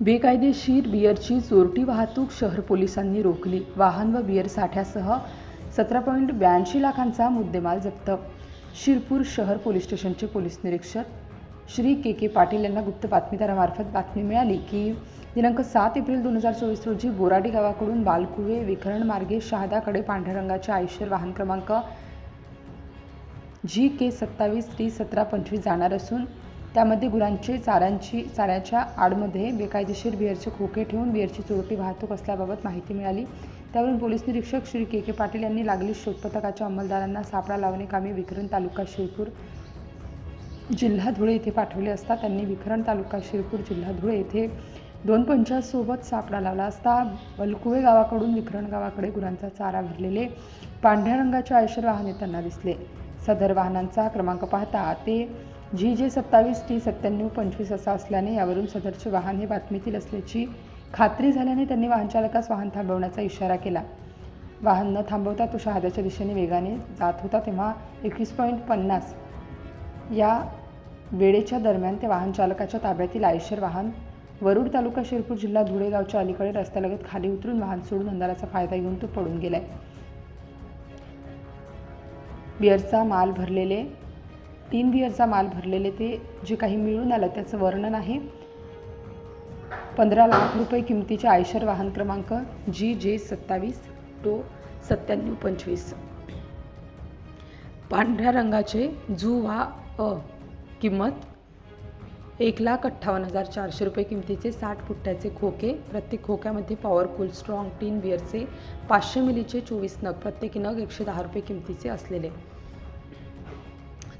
बेकायदेशीर बिअरची चोरटी वाहतूक शहर पोलिसांनी रोखली. वाहन व बिअर साठ्यासह सतरा पॉईंट ब्याऐंशी लाखांचा मुद्देमाल जप्त. शिरपूर शहर पोलीस स्टेशनचे पोलीस निरीक्षक श्री के के पाटील यांना गुप्त बातमीदारामार्फत बातमी मिळाली की दिनांक सात एप्रिल दोन हजार चोवीस रोजी बोराडी गावाकडून बालकुवे विखरण मार्गे शहादाकडे पांढऱ्या रंगाचे आयुष्य वाहन क्रमांक जी के सत्तावीस त्री सतरा पंचवीस जाणार असून त्यामध्ये गुरांचे चाऱ्यांची चाऱ्याच्या आडमध्ये बेकायदेशीर बिअरचे खोके ठेवून बिअरची चोरटी वाहतूक असल्याबाबत माहिती मिळाली. त्यावरून पोलीस निरीक्षक श्री के के पाटील यांनी लागली शोध पथकाच्या अंमलदारांना सापळा लावणे कामी विक्रम तालुका शिरपूर जिल्हा धुळे येथे पाठवले असता त्यांनी विखरण तालुका शिरपूर जिल्हा धुळे येथे दोन पंचांसोबत सापळा लावला असता. बलकुवे गावाकडून विखरण गावाकडे गुरांचा चारा भरलेले पांढऱ्या रंगाचे आयशर वाहन येताना दिसले. सदर वाहनांचा क्रमांक पाहता ते जी जे सत्तावीस टी सत्त्याण्णव पंचवीस असा असल्याने यावरून सदरचे वाहन हे बातमीतील असल्याची खात्री झाल्याने त्यांनी वाहनचालकास वाहन थांबवण्याचा इशारा केला. वाहन न थांबवता तो शहाद्याच्या दिशेने वेगाने जात होता तेव्हा एकवीस पॉईंट पन्नास या वेळेच्या दरम्यान ते वाहनचालकाच्या ताब्यातील आयशर वाहन वरुड तालुका शिरपूर जिल्हा धुळे गावच्या अलीकडे रस्त्यालगत खाली उतरून वाहन सोडून अंधाराचा फायदा घेऊन तो पडून गेलाय. बिअरचा माल भरलेले तीन बिअरचा माल भरलेले ते जे काही मिळून आलं त्याचं वर्णन आहे. पंधरा लाख रुपये किमतीचे आयशर वाहन क्रमांक जी जे सत्तावीस टो सत्त्याण्णव पंचवीस. पांढऱ्या रंगाचे झू वा अ किंमत एक लाख अठ्ठावन्न हजार चारशे रुपये किमतीचे साठ फुट्ट्याचे खोके प्रत्येक खोक्यामध्ये पॉवरफुल स्ट्रॉंग टीन बिअरचे पाचशे मिलीचे चोवीस नग प्रत्येकी नग एकशे दहा रुपये किमतीचे असलेले.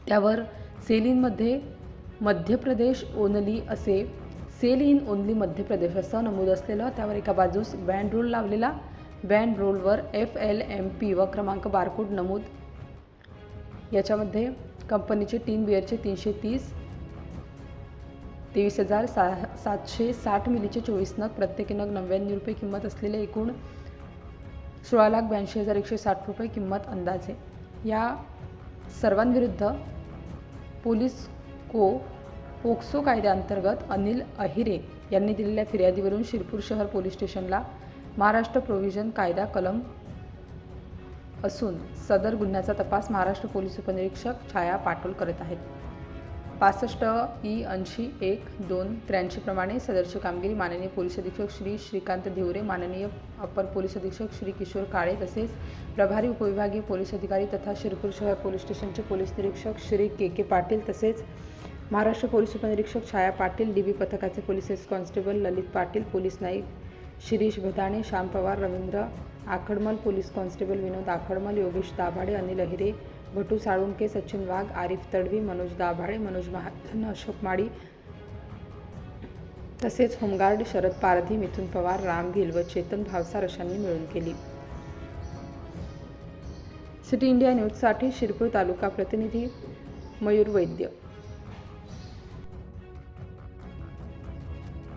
त्यावर सेल इनमध्ये मध्य प्रदेश ओनली असे sale in only Madhya Pradesh असं नमूद असलेलं त्यावर एका बाजूस बँड रोल लावलेला बँड रोलवर एफ एल एम पी व क्रमांक बारकोड नमूद. याच्यामध्ये कंपनीचे टीन बिअरचे तीनशे तीस तेवीस हजार सा सातशे साठ मिलीचे चोवीस नग प्रत्येकी नग नव्याण्णव रुपये किंमत असलेले एकूण सोळा लाख ब्याऐंशी हजार एकशे साठ रुपये किंमत अंदाजे. या सर्वांविरुद्ध पोलीस को पोक्सो कायद्याअंतर्गत अनिल अहिरे यांनी दिलेल्या फिर्यादीवरून शिरपूर शहर पोलीस स्टेशनला महाराष्ट्र प्रोव्हिजन कायदा कलम असून सदर गुन्ह्याचा तपास महाराष्ट्र पोलीस उपनिरीक्षक छाया पाटोल करत आहेत. पासष्ट ई ऐंशी एक दोन त्र्याऐंशीप्रमाणे सदरची कामगिरी माननीय पोलीस अधीक्षक श्री श्रीकांत धिवरे माननीय अपर पोलीस अधीक्षक श्री किशोर काळे तसेच प्रभारी उपविभागीय पोलीस अधिकारी तथा शिरपूर शहर पोलीस स्टेशनचे पोलीस निरीक्षक श्री के के पाटील तसेच महाराष्ट्र पोलीस उपनिरीक्षक छाया पाटील डी बी पथकाचे police constable Lalit Patil police Naik Shirish Bhadane Shyam Pawar Ravindra Akhadmal police constable Vinod Akhadmal Yogesh Dabhade Anil Ahire Bhatu Salunke Sachin Wagh Arif Tadvi Manoj Dabhade Manoj Mahajan Ashok Mali तसेच home guard Sharad Pardhi Mithun Pawar Ram Gill व चेतन भावसार अशांनी मिळून केली. City India न्यूजसाठी शिरपूर तालुका प्रतिनिधी मयूर वैद्य.